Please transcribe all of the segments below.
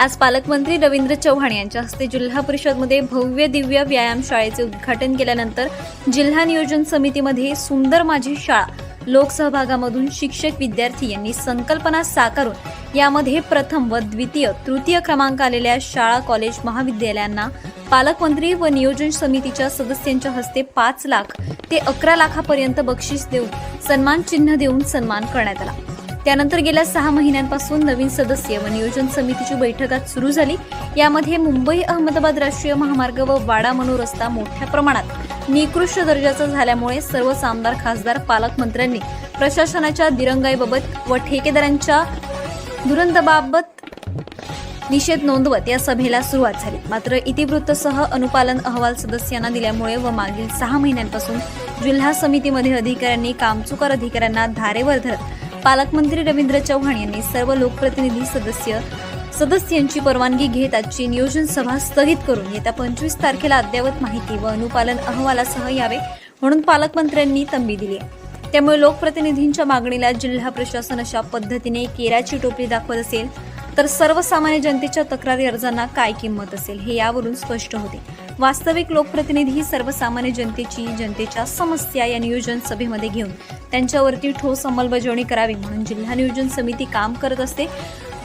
आज पालकमंत्री रवींद्र चव्हाण यांच्या हस्ते जिल्हा परिषदमध्ये भव्य दिव्य व्यायाम शाळेचे उद्घाटन केल्यानंतर जिल्हा नियोजन समितीमध्ये सुंदर माझी शाळा लोकसहभागामधून शिक्षक विद्यार्थी यांनी संकल्पना साकारून यामध्ये प्रथम व द्वितीय तृतीय क्रमांक आलेल्या शाळा कॉलेज महाविद्यालयांना पालकमंत्री व नियोजन समितीच्या सदस्यांच्या हस्ते पाच लाख ते अकरा लाखापर्यंत बक्षीस देऊन सन्मान चिन्ह देऊन सन्मान करण्यात आला. त्यानंतर गेल्या सहा महिन्यांपासून नवीन सदस्य व नियोजन समितीची बैठक आज सुरू झाली. यामध्ये मुंबई अहमदाबाद राष्ट्रीय महामार्ग व वाडा मनोरस्ता मोठ्या प्रमाणात निकृष्ट दर्जाचा झाल्यामुळे सर्व आमदार खासदार पालकमंत्र्यांनी प्रशासनाच्या दिरंगाईबाबत व ठेकेदारांच्या दुरंतबाबत निषेध नोंदवत या सभेला सुरुवात झाली. मात्र इतिवृत्तसह अनुपालन अहवाल सदस्यांना दिल्यामुळे व मागील सहा महिन्यांपासून जिल्हा समितीमध्ये अधिकाऱ्यांनी कामचुकार अधिकाऱ्यांना धारेवर धरत पालकमंत्री रवींद्र चव्हाण यांनी सर्व लोकप्रतिनिधी सदस्य सदस्यांची परवानगी घेत आजची नियोजन सभा स्थगित करून येत्या पंचवीस तारखेला अद्ययावत माहिती व अनुपालन अहवालासह यावे म्हणून पालकमंत्र्यांनी तंबी दिली आहे. त्यामुळे लोकप्रतिनिधींच्या मागणीला जिल्हा प्रशासन अशा पद्धतीने केराची टोपली दाखवत असेल तर सर्वसामान्य जनतेच्या तक्रारी अर्जांना काय किंमत असेल हे यावरून स्पष्ट होते. वास्तविक लोकप्रतिनिधी सर्वसामान्य जनतेची जनतेच्या समस्या या नियोजन सभेमध्ये घेऊन त्यांच्यावरती ठोस अंमलबजावणी करावी म्हणून जिल्हा नियोजन समिती काम करत असते.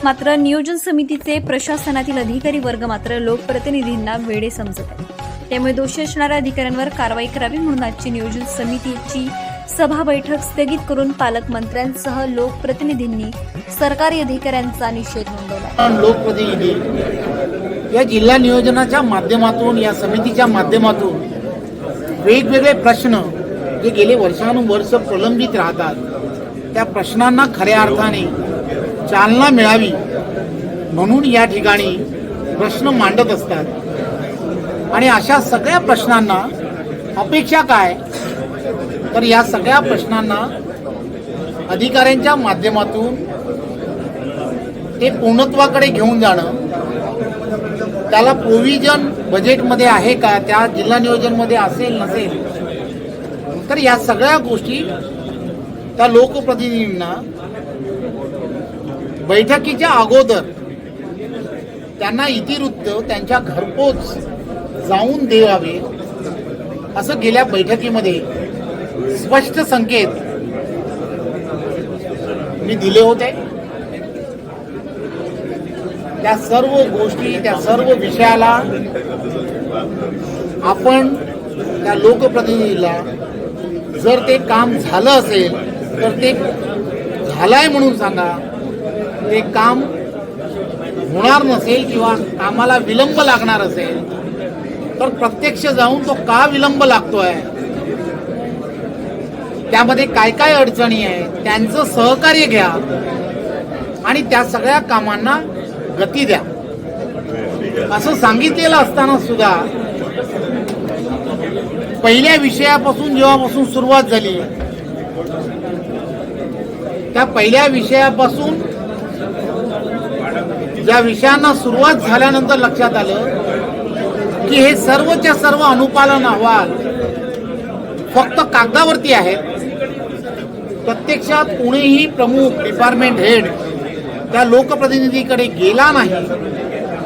मात्र नियोजन समितीचे प्रशासनातील अधिकारी वर्ग मात्र लोकप्रतिनिधींना वेडे समजत आहे त्यामुळे दोषी असणाऱ्या अधिकाऱ्यांवर कारवाई करावी म्हणून आजची नियोजन समितीची सभा बैठक स्थगित करून पालकमंत्र्यांसह लोकप्रतिनिधींनी सरकारी अधिकाऱ्यांचा निषेध नोंदवला. लोकप्रतिनिधी या जिल्हा नियोजनाच्या माध्यमातून या समितीच्या माध्यमातून वेगवेगळे प्रश्न जे गेले वर्षानुवर्ष प्रलंबित राहतात त्या प्रश्नांना खऱ्या अर्थाने चालना मिळावी म्हणून या ठिकाणी प्रश्न मांडत असतात. आणि अशा सगळ्या प्रश्नांना अपेक्षा काय? तर या सगळ्या प्रश्नांना अधिकाऱ्यांच्या माध्यमातून ते पूर्णत्वाकडे घेऊन जाणं त्याला प्रोव्हिजन बजेटमध्ये आहे का? त्या जिल्हा नियोजनमध्ये असेल नसेल? तर या सगळ्या गोष्टी त्या लोकप्रतिनिधींना बैठकीच्या अगोदर त्यांना इतिवृत्त त्यांच्या घरपोच जाऊन द्यावे असं गेल्या बैठकीमध्ये स्पष्ट संकेत मी दिले होते. त्या सर्व गोष्टी त्या सर्व विषयाला आपण त्या लोकप्रतिनिधीला जर ते काम झालं असेल तर ते झालंय म्हणून सांगा. ते काम होणार नसेल किंवा कामाला विलंब लागणार असेल तर प्रत्यक्ष जाऊन तो का विलंब लागतोय? त्यामध्ये काय काय अडचणी आहे त्यांचं सहकार्य घ्या. आणि त्या सगळ्या कामांना गती द्या. असं सांगितलेलं असताना सुद्धा पहिल्या विषयापासून जेव्हापासून सुरुवात झाली त्या पहिल्या विषयापासून ज्या विषयांना सुरुवात झाल्यानंतर लक्षात आलं की हे सर्वच्या सर्व अनुपालन अहवाल फक्त कागदावरती आहेत. प्रत्यक्षात कोणीही प्रमुख डिपार्टमेंट हेड त्या लोकप्रतिनिधीकडे गेला नाही.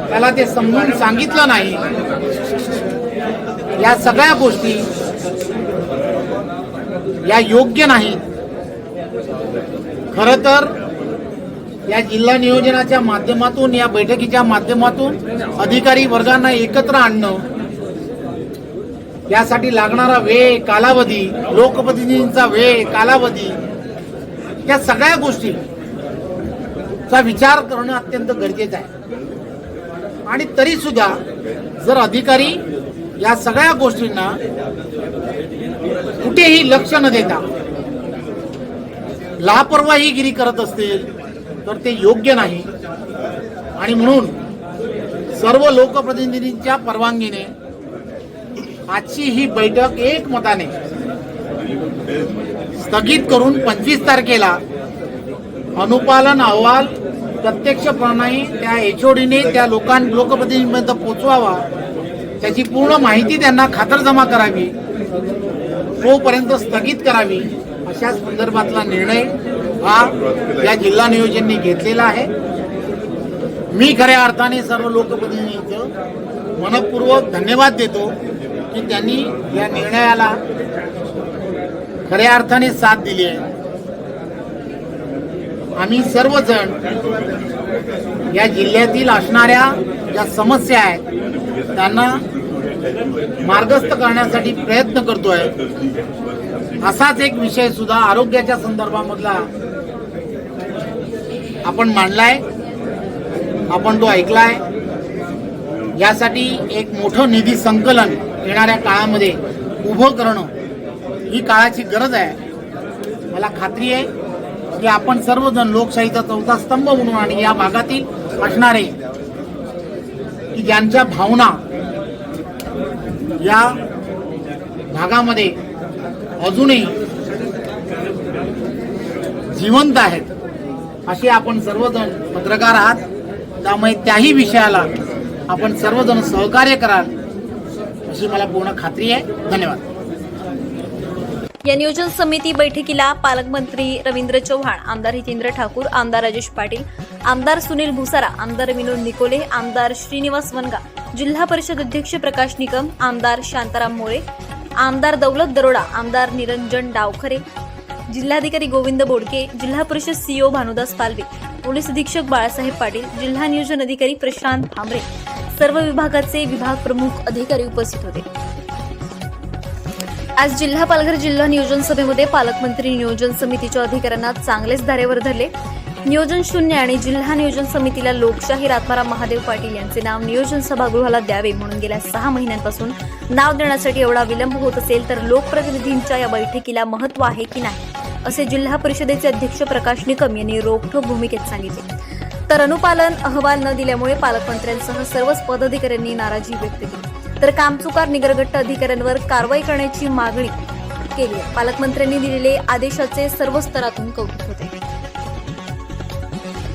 त्याला ते समजून सांगितलं नाही. या सगळ्या गोष्टी या योग्य नाहीत खर तर या जिल्हा नियोजनाच्या माध्यमातून या बैठकीच्या माध्यमातून अधिकारी वर्गांना एकत्र आणणं यासाठी लागणारा वेळ कालावधी लोकप्रतिनिधींचा वेळ कालावधी या सगळ्या गोष्टी चा विचार करणं अत्यंत गरजेचं आहे. आणि तरी सुद्धा जर अधिकारी या सगळ्या गोष्टींना कुठेही लक्ष न देता लापरवाहीगिरी करत असतील तर ते योग्य नाही. आणि म्हणून सर्व लोकप्रतिनिधींच्या परवानगीने आजची ही बैठक एकमताने स्थगित करून पंचवीस तारखेला अनुपालन अहवाल प्रत्यक्षपणाने त्या एचओडीने त्या लोकां लोकप्रतिनिधींपर्यंत पोचवावा त्याची पूर्ण माहिती त्यांना खातरजमा करावी. तोपर्यंत स्थगित करावी अशा संदर्भातला निर्णय हा या जिल्हा नियोजनने घेतलेला आहे. मी खऱ्या अर्थाने सर्व लोकप्रतिनिधींचं मनपूर्वक धन्यवाद देतो की त्यांनी या निर्णयाला खऱ्या अर्थाने साथ दिली आहे. आम्ही सर्वजण या जिल्ह्यातील असणाऱ्या ज्या समस्या आहेत त्यांना मार्गस्थ करण्यासाठी प्रयत्न करतोय. असाच एक विषय सुद्धा आरोग्याच्या संदर्भामधला आपण मांडलाय आपण तो ऐकलाय. यासाठी एक मोठं निधी संकलन येणाऱ्या काळामध्ये उभं करणं ही काळाची गरज आहे. मला खात्री आहे की आपण सर्वजण लोकशाहीचा चौथा स्तंभ म्हणून आणि या भागातील असणारे की ज्यांच्या भावना या भागामध्ये अजूनही जिवंत आहेत असे आपण सर्वजण पत्रकार आहात. त्यामुळे त्याही विषयाला आपण सर्वजण सहकार्य कराल अशी मला पूर्ण खात्री आहे. धन्यवाद. या नियोजन समिती बैठकीला पालकमंत्री रवींद्र चव्हाण आमदार हितेंद्र ठाकूर आमदार राजेश पाटील आमदार सुनील भुसारा आमदार विनोद निकोले आमदार श्रीनिवास वनगा जिल्हा परिषद अध्यक्ष प्रकाश निकम आमदार शांताराम मोळे आमदार दौलत दरोडा आमदार निरंजन डावखरे जिल्हाधिकारी गोविंद बोडके जिल्हा परिषद सीओ भानुदास पालवे पोलीस अधीक्षक बाळासाहेब पाटील जिल्हा नियोजन अधिकारी प्रशांत भांबरे सर्व विभागाचे विभाग प्रमुख अधिकारी उपस्थित होते. आज जिल्हा पालघर जिल्हा नियोजन सभेमध्ये पालकमंत्री नियोजन समितीच्या अधिकाऱ्यांना चांगलेच धारेवर धरले. नियोजन शून्य आणि जिल्हा नियोजन समितीला लोकशाही आत्माराम महादेव पाटील यांचे नाव नियोजन सभागृहाला द्यावे म्हणून गेल्या सहा महिन्यांपासून नाव देण्यासाठी एवढा विलंब होत असेल तर लोकप्रतिनिधींच्या या बैठकीला महत्त्व आहे की नाही असे जिल्हा परिषदेचे अध्यक्ष प्रकाश निकम यांनी रोखठोक भूमिकेत सांगितले. तर अनुपालन अहवाल न दिल्यामुळे पालकमंत्र्यांसह सर्वच पदाधिकाऱ्यांनी नाराजी व्यक्त केली. तर कामचुकार निगरगट्ट अधिकाऱ्यांवर कारवाई करण्याची मागणी केली पालकमंत्र्यांनी दिलेले आदेशाचे सर्व स्तरातून कौतुक होते.